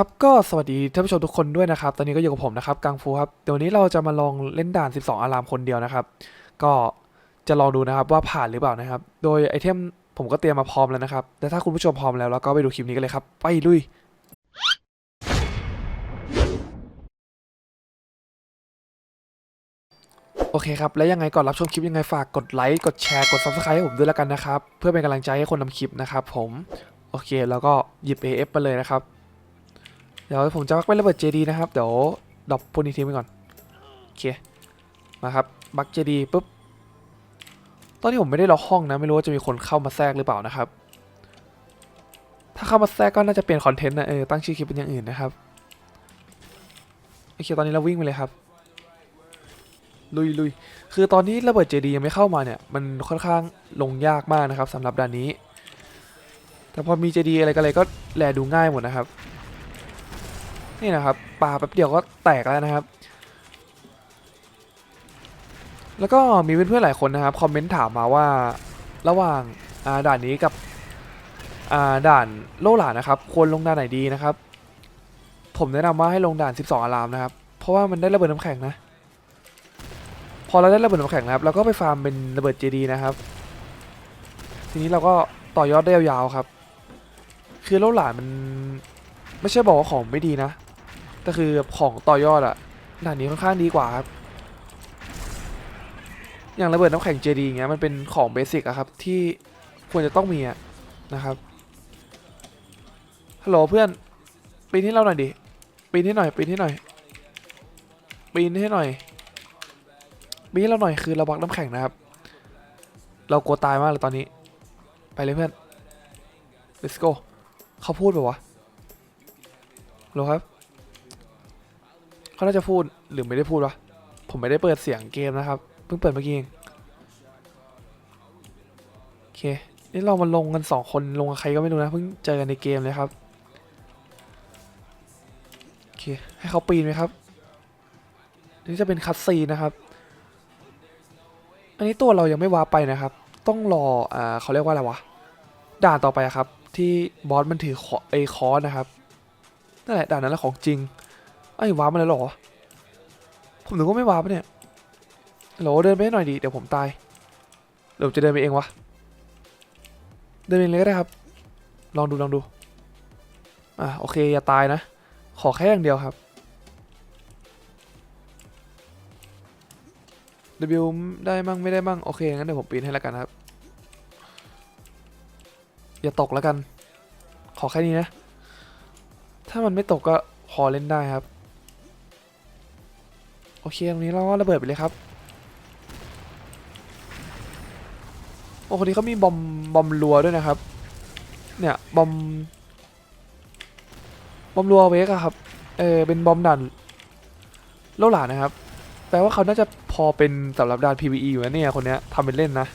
ครับก็สวัสดีท่านผู้ชมทุกคนด้วยนะครับ ตอนนี้ก็อยู่กับผมนะครับกังฟูครับเดี๋ยววนนี้เราจะมาลองเล่นด่าน 12 อารามคนเดียวนะครับ ก็จะลองดูนะครับว่าผ่านหรือเปล่านะครับ โดยไอเทมผมก็เตรียมมาพร้อมแล้วนะครับ แต่ถ้าคุณผู้ชมพร้อมแล้วเราก็ไปดูคลิปนี้กันเลยครับ ไปลุยโอเคครับ และยังไงก่อนรับชมคลิปยังไงฝากกดไลค์กดแชร์กด subscribe ให้ผมด้วยแล้วกันนะครับ เพื่อเป็นกำลังใจให้คนทำคลิปนะครับผม โอเค แล้วก็หยิบ AF ไปเลยนะครับ เดี๋ยวผมจะบักไประเบิด JD นะครับ เดี๋ยวดรอปพวกนี้ทิ้งไปก่อน โอเค มาครับ บัก JD ปุ๊บ ตอนที่ผมไม่ได้ล็อกห้องนะ ไม่รู้ว่าจะมีคนเข้ามาแทรกหรือเปล่านะครับ ถ้าเข้ามาแทรกก็น่าจะเปลี่ยนคอนเทนต์นะเออ ตั้งชื่อคลิปเป็นอย่างอื่นนะครับ โอเค ตอนนี้เราวิ่งไปเลยครับ ลุยลุยคือตอนนี้ระเบิด JD ยังไม่เข้ามาเนี่ย มันค่อนข้างลงยากมากนะครับสำหรับด่านนี้ แต่พอมี JD อะไรกันเลยก็แลดูง่ายหมดนะครับ นี่นะครับปาแป๊บเดียวก็แตกแล้วนะครับ แล้วก็มีเพื่อนๆหลายคนนะครับคอมเมนต์ถามมาว่าระหว่างาด่านนี้กับาด่านโลหลานะครับ ควรลงด่านไหนดีนะครับ ผมแนะนำว่าให้ลงด่าน 12 อารามนะครับ เพราะว่ามันได้ระเบิดน้ำแข็งนะ พอเราได้ระเบิดน้ำแข็งนะครับเราก็ไปฟาร์มเป็นระเบิดเจดีนะครับ ทีนี้เราก็ต่อยอดได้ยาวๆครับ คือโลหลานมันไม่ใช่บอกว่าของไม่ดีนะ แต่คือของต่อยอดอะด่านนี้ค่อนข้างดีกว่าครับ อย่างระเบิดน้ำแข็งเจดีอย่างเงี้ยมันเป็นของเบสิกอะครับที่ควรจะต้องมีอะนะครับฮัลโหลเพื่อนปีนให้เราหน่อยดิปีนให้หน่อยปีนให้หน่อยปีนให้หน่อยปีนให้เราหน่อยคือเราบักน้ำแข็งนะครับ เรากลัวตายมากเลยตอนนี้ ไปเลยเพื่อน let's go เขาพูดแบบวะหรอครับ เขาน่าจะพูดหรือไม่ได้พูดวะผมไม่ได้เปิดเสียงเกมนะครับ เพิ่งเปิดเมื่อกี้เองโอเค นี่เรามาลงกันสองคนลงกับใครก็ไม่รู้นะ เพิ่งเจอกันในเกมเลยครับโอเคให้เขาปีนไหมครับ นี่จะเป็นคัตซีนะครับ อันนี้ตัวเรายังไม่วาไปนะครับ ต้องรออ่าเขาเรียกว่าอะไรวะด่านต่อไปครับ ที่บอสมันถือขอไอคอนะครับนั่นแหละด่านนั้นแหละของจริง ไอ้วาร์ปมาแล้วหรอ ผมนึกว่าไม่วาร์ปะเนี่ยโหลเดินไปให้หน่อยดิเดี๋ยวผมตายเดี๋ยวจะเดินไปเองวะ เดินเองเลยก็ได้ครับ ลองดูลองดู อะโอเคอย่าตายนะ ขอแค่อย่างเดียวครับ W ได้มั่งไม่ได้มั่งโอเคงั้นเดี๋ยวผมปีนให้แล้วกันครับ อย่าตกแล้วกัน ขอแค่นี้นะ ถ้ามันไม่ตกก็พอเล่นได้ครับ อเคตรงนี้เราก็ระเบิดไปเลยครับ โอ้คนนี้เขามีบอมบอมรัวด้วยนะครับ เนี่ยบอมบอมรัวเวกอะครับ เออเป็นบอมดันโลหลานนะครับ แปลว่าเขาน่าจะพอเป็นสำหรับด่าน PVE อยู่นะเนี่ยคนเนี้ยทำเป็นเล่นนะ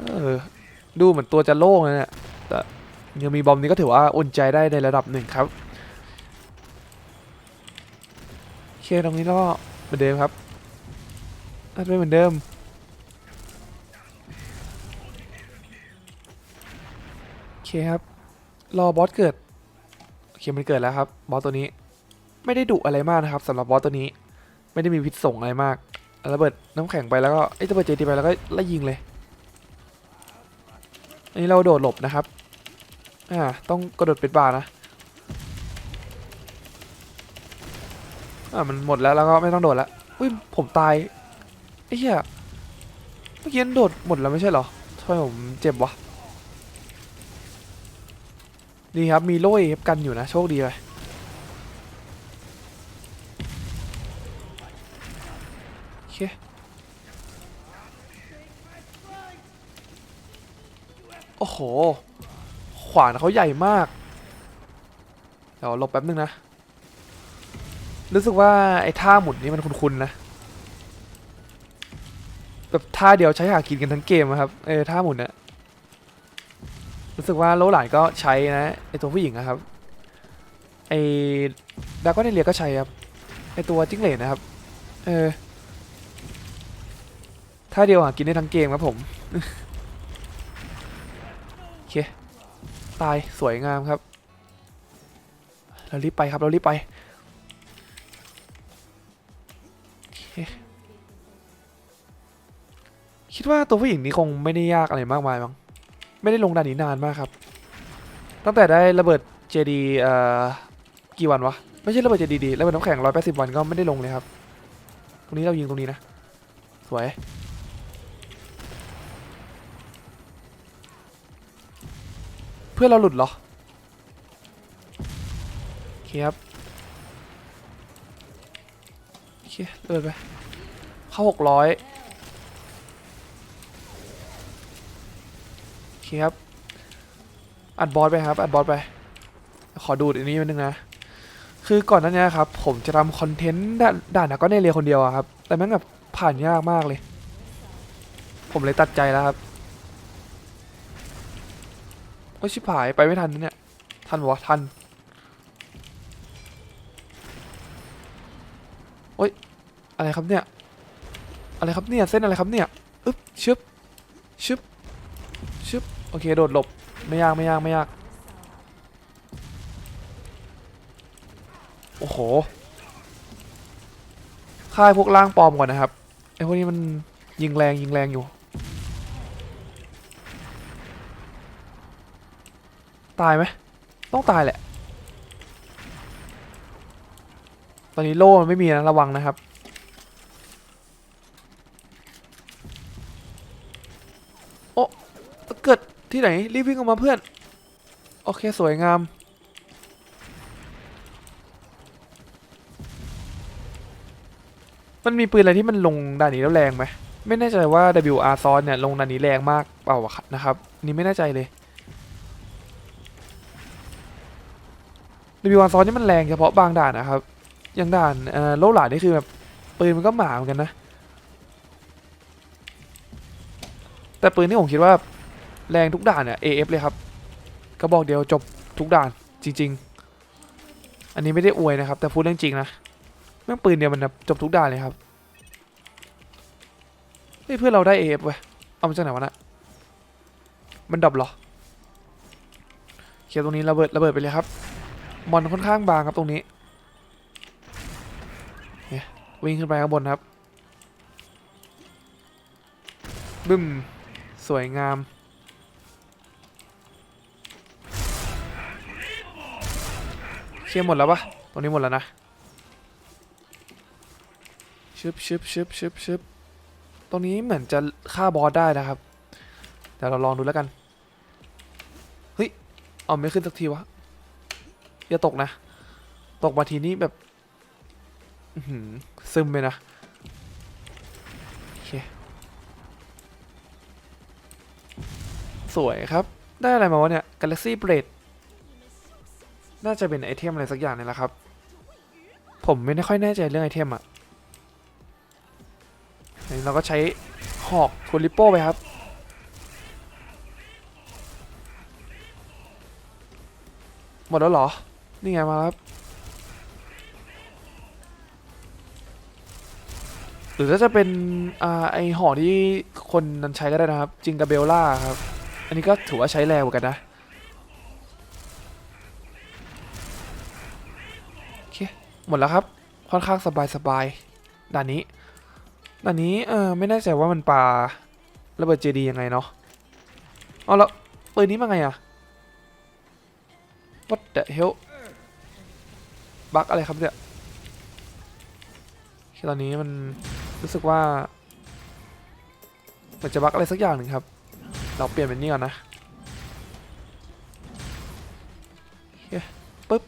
เออ ดูเหมือนตัวจะโล่งเลยเนี่ย แต่ยังมีบอมนี้ก็ถือว่าอุ่นใจได้ในระดับหนึ่งครับ โอเคตรงนี้ก็เหมือนเดิมครับน่าจะเป็นเหมือนเดิม โอเคครับ รอบอสเกิด โอเคมันเกิดแล้วครับ บอสตัวนี้ ไม่ได้ดุอะไรมากนะครับสำหรับบอสตัวนี้ ไม่ได้มีพิษส่งอะไรมากระเบิดน้ำแข็งไปแล้วก็ไอ้ระเบิดเจดีไปแล้วก็ไล่ยิงเลย อันนี้เราโดดหลบนะครับ อ่า ต้องกระโดดเป็นบานะ อ่ามันหมดแล้วแล้วก็ไม่ต้องโดดแล้วอุ้ยผมตายไอ้เหี้ยเมื่อกี้มันโดดหมดแล้วไม่ใช่เหรอทำไมผมเจ็บวะนี่ครับมีโล่เอฟกันอยู่นะโชคดีเลยโอเคโอ้โห ขวานเขาใหญ่มาก เดี๋ยวหลบแป๊บนึงนะ รู้สึกว่าไอ้ท่าหมุนนี่มันคุ้นๆนะ แบบท่าเดียวใช้หากินกันทั้งเกมครับ เออท่าหมุนเนี่ยรู้สึกว่าโลหลานก็ใช้นะไอตัวผู้หญิงนะครับ ไอดาก็ในเรียก็ใช้ครับ ไอตัวจิ้งเหลนนะครับ เออท่าเดียวหากินได้ทั้งเกมครับผมโอเคตายสวยงามครับ เรารีบไปครับเรารีบไป คิดว่าตัวผู้หญิงนี้คงไม่ได้ยากอะไรมากมายมั้งไม่ได้ลงด่านนี้นานมากครับ ตั้งแต่ได้ระเบิดเจดีเอ่อกี่วันวะ ไม่ใช่ระเบิดเจดีดีระเบิดน้ำแข็งร้อยแปดสิบวันก็ไม่ได้ลงเลยครับ ตรงนี้เรายิงตรงนี้นะ สวยเพื่อเราหลุดเหรอโอเคครับ เคเดินไป เข้าหกร้อยโอเคครับ อัดบอสไปครับ อัดบอสไป ขอดูดอันนี้นิดนึงนะ คือก่อนหน้านี้ครับ ผมจะทำคอนเทนต์ด่านด่านะก็ในเรียคนเดียวอะครับ แต่แม่งแบบผ่านยากมากเลย ผมเลยตัดใจแล้วครับโอ้ชิบหายไปไม่ทันนะเนี่ย ทันวะทัน โอ้ยอะไรครับเนี่ย อะไรครับเนี่ย เส้นอะไรครับเนี่ยอึ๊บชึบชึบชึบโอเค โดดหลบ ไม่ยาก ไม่ยาก ไม่ยาก โอ้โห ค่ายพวกล่างปลอมก่อนนะครับ ไอ้พวกนี้มันยิงแรงยิงแรงอยู่ ตายไหม ต้องตายแหละ ตอนนี้โล่มันไม่มีนะระวังนะครับ โอ้เกิดที่ไหน รีบวิ่งออกมาเพื่อน โอเค สวยงาม มันมีปืนอะไรที่มันลงด่านนี้แล้วแรงไหมไม่แน่ใจว่า WR ซ้อนเนี่ยลงด่านนี้แรงมากเปล่าวะนะครับ นี่ไม่แน่ใจเลย WR ซ้อนนี่มันแรงเฉพาะบางด่านนะครับ อย่างด่านเอ่อโลหลานี่คือแบบปืนมันก็หมาเหมือนกันนะ แต่ปืนที่ผมคิดว่าแรงทุกด่านเนี่ย AF เลยครับกระบอกเดียวจบทุกด่านจริง ๆ อันนี้ไม่ได้อวยนะครับ แต่พูดเรื่องจริงนะแม่งปืนเดียวมันจบทุกด่านเลยครับเฮ้ยเพื่อนเราได้ AF เว้ยเอามาจากไหนวะนะมันดับเหรอเคลียร์ตรงนี้ระเบิดระเบิดไปเลยครับมอนค่อนข้างบางครับตรงนี้ วิ่งขึ้นไปข้างบนครับ บึ้ม สวยงาม เคลียร์หมดแล้วปะตรงนี้หมดแล้วนะ ชึบชึบชึบชึบชึบตรงนี้เหมือนจะฆ่าบอสได้นะครับ เดี๋ยวเราลองดูแล้วกัน เฮ้ย เอาไม่ขึ้นสักทีวะ อย่าตกนะ ตกมาทีนี้แบบ ซึมไปนะ โอเค สวยครับ ได้อะไรมาวะเนี่ย Galaxy Blade น่าจะเป็นไอเทมอะไรสักอย่างเนี่ยแหละครับ ผมไม่ได้ค่อยแน่ใจเรื่องไอเทมอะเราก็ใช้หอกทูริโป้ไปครับ หมดแล้วเหรอ นี่ไงมาแล้วครับ หรือถ้าจะเป็นอ่าไอห่อที่คนนั้นใช้ก็ได้นะครับ จิงกาเบลล่าครับ อันนี้ก็ถือว่าใช้แรงเหมือนกันนะโอเคหมดแล้วครับ ค่อนข้างสบายสบายๆด่านนี้ด่านนี้เออไม่แน่ใจว่ามันปาระเบิดเจดียังไงเนาะเอาแล้วปืนนี้มาไงอะ What the hell บั๊กอะไรครับเนี่ยตอนนี้มัน รู้สึกว่าเหมือนจะบักอะไรสักอย่างหนึ่งครับ เราเปลี่ยนเป็นนี่ก่อนนะปึ๊บ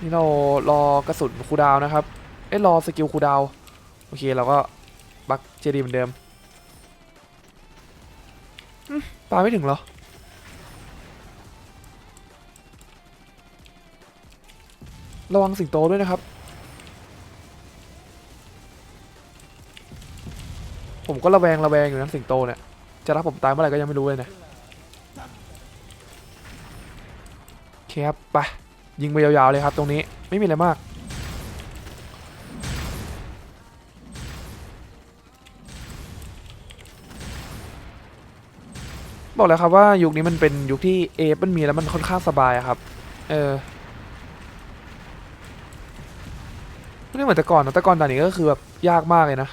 นี่เรารอกระสุนคูดาวนะครับ เอ้ยรอสกิลคูดาว โอเคเราก็บักเจดีเหมือนเดิมอืมปาไม่ถึงเหรอ ระวังสิงโตด้วยนะครับ ผมก็ระแวงระแวงอยู่นะสิงโตเนี่ย จะรับผมตายเมื่อไหร่ก็ยังไม่รู้เลยนะโอเคครับไปยิงไปยาวๆเลยครับ ตรงนี้ไม่มีอะไรมากบอกแล้วครับว่ายุคนี้มันเป็นยุคที่เอฟมันมีแล้วมันค่อนข้างสบายครับ เออ ไม่เหมือนแต่ก่อนนะแต่ก่อนด่านนี้ก็คือแบบยากมากเลยนะ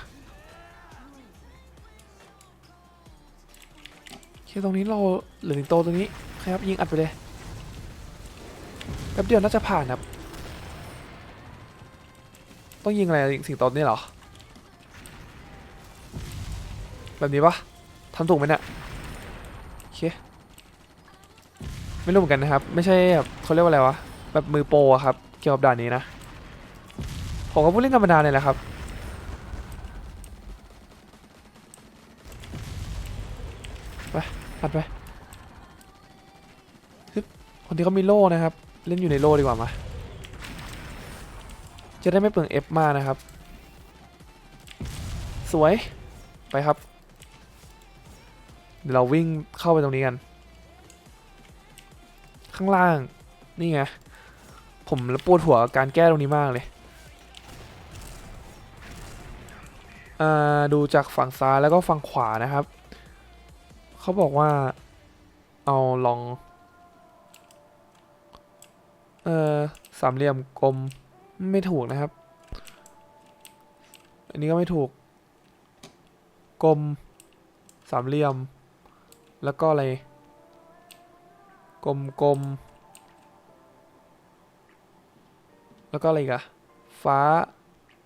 เคตรงนี้เราเหลือสิงโตตรงนี้ครับยิงอัดไปเลยแป๊บเดียวน่าจะผ่านครับ ต้องยิงอะไรยิงสิงโตนี่เหรอ แบบนี้ปะทำถูกไหมเนี่ยโอเคไม่รู้เหมือนกันนะครับ ไม่ใช่แบบเขาเรียกว่าอะไรวะ แบบมือโปรครับ เกี่ยวกับด่านนี้นะ ผมก็ผู้เล่นธรรมดาเนี่ยแหละครับ ไปอัดไปึคนที่เขามีโล่นะครับ เล่นอยู่ในโล่ดีกว่ามา จะได้ไม่เปลืองเอฟมากนะครับ สวย ไปครับ เดี๋ยวเราวิ่งเข้าไปตรงนี้กัน ข้างล่าง นี่ไง ผมปวดหัวการแก้ตรงนี้มากเลย ดูจากฝั่งซ้ายแล้วก็ฝั่งขวานะครับ เขาบอกว่าเอาลอง เออสามเหลี่ยมกลมไม่ถูกนะครับ อันนี้ก็ไม่ถูก กลม สามเหลี่ยม แล้วก็อะไร กลมกลมแล้วก็อะไรกะฟ้า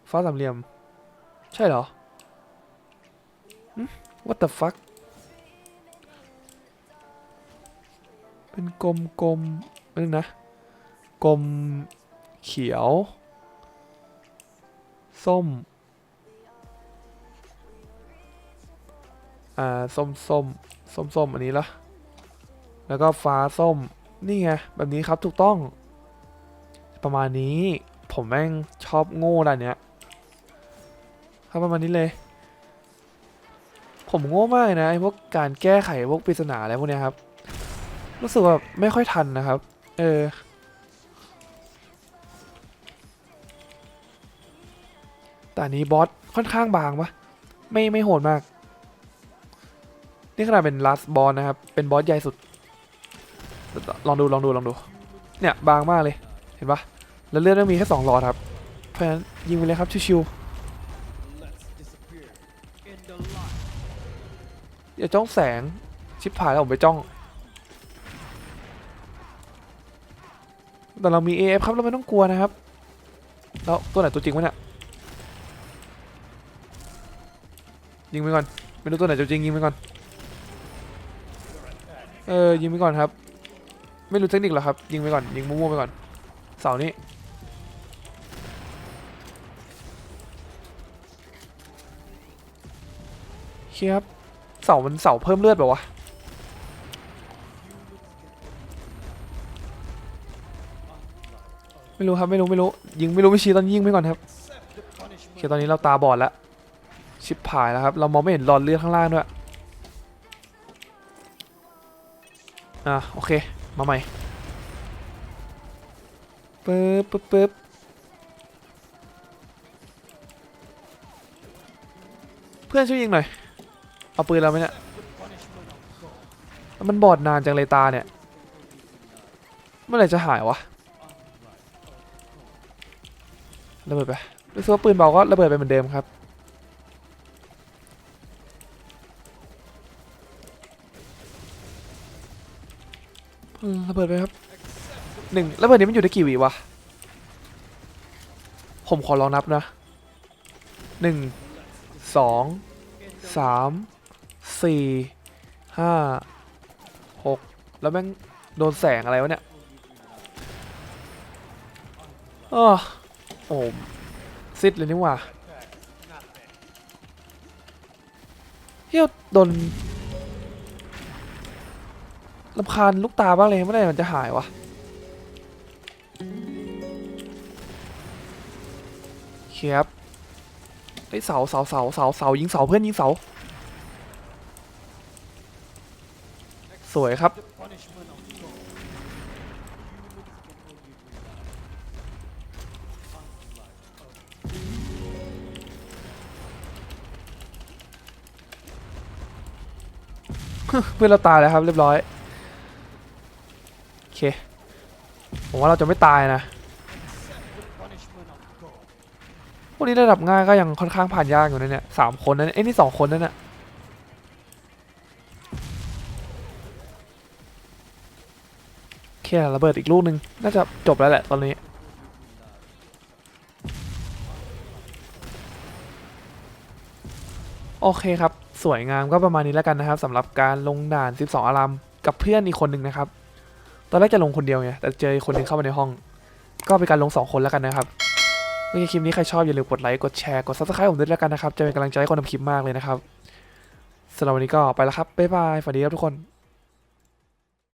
ฟ้าสามเหลี่ยม ใช่เหรอ what the fuck เป็นกลมกลมนึงนะ กลมเขียว ส้ม อ่า ส้มส้มส้มส้มอันนี้ละแล้วก็ฟ้าส้ม นี่ไง แบบนี้ครับ ถูกต้อง ประมาณนี้ ผมแม่งชอบโง่ด่านเนี้ยครับประมาณนี้เลย ผมโง่มากเลยนะไอ้พวกการแก้ไขพวกปริศนาอะไรพวกเนี้ยครับ รู้สึกว่าไม่ค่อยทันนะครับ เออ แต่นี้บอสค่อนข้างบางปะไม่ไม่โหดมาก นี่ขนาดเป็น last boss นะครับ เป็นบอสใหญ่สุด ลองดูลองดูลองดู เนี่ยบางมากเลย เห็นปะแล้วเลือดไม่มีแค่สองหลอดครับ เพราะฉะนั้นยิงไปเลยครับชิวๆ จ้องแสง ชิบหายแล้วผมไปจ้อง แต่เรามี AF ครับเราไม่ต้องกลัวนะครับ แล้วตัวไหนตัวจริงวะเนี่ย ยิงไปก่อน ไม่รู้ตัวไหนตัวจริงยิงไปก่อน เออยิงไปก่อนครับ ไม่รู้เทคนิคหรอครับ ยิงไปก่อน ยิงมั่วๆไปก่อน เสานี้เคครับ เสามันเสาเพิ่มเลือดเปล่าวะไม่รู้ครับไม่รู้ไม่รู้ยิงไม่รู้ไม่ชี้ตอนยิงไปก่อนครับโอเคตอนนี้เราตาบอดแล้วชิบหายแล้วครับเรามองไม่เห็นหลอดเลือดข้างล่างด้วยอะโอเคมาใหม่ปึ๊บปึ๊บปึ๊บเพื่อนช่วยยิงหน่อย เอาปืนเราไหมเนี่ยแล้วมันบอดนานจังเลยตาเนี่ย เมื่อไหร่จะหายวะระเบิดไปรู้สึกว่าปืนเบาก็ระเบิดไปเหมือนเดิมครับระเบิดไปครับหนึ่งระเบิดนี้มันอยู่ได้กี่วิวะ ผมขอลองนับนะหนึ่งสองสาม สี่ห้าหกแล้วแม่งโดนแสงอะไรวะเนี่ยอ้อโอ้ซิดเลยนี่ว่าเฮียโดนลำคาญลูกตาบ้างเลยเมื่อไหร่มันจะหายวะเคียบไอ้เสาเสาเสาเสาเสายิงเสาเพื่อนยิงเสา สวยครับ เพื่อนเราตายแล้วครับเรียบร้อย โอเค ผมว่าเราจะไม่ตายนะพวกนี้ระดับง่ายก็ยังค่อนข้างผ่านยากอยู่นะเนี่ยสามคนนะเนี่ยเอ้ยนี่สองคนนั่นน่ะโอเคระเบิดอีกลูกหนึ่งน่าจะจบแล้วแหละตอนนี้โอเคครับ สวยงามก็ประมาณนี้แล้วกันนะครับสำหรับการลงด่าน 12 อารามกับเพื่อนอีกคนหนึ่งนะครับ ตอนแรกจะลงคนเดียวไงแต่เจอคนหนึ่งเข้ามาในห้อง ก็เป็นการลง 2 คนแล้วกันนะครับเมื่อกี้คลิปนี้ใครชอบอย่าลืมกดไลค์กดแชร์กด subscribe ผมด้วยแล้วกันนะครับ จะเป็นกำลังใจให้คนทำคลิปมากเลยนะครับสำหรับวันนี้ก็ไปแล้วครับบ๊ายบายสวัสดีครับทุกคน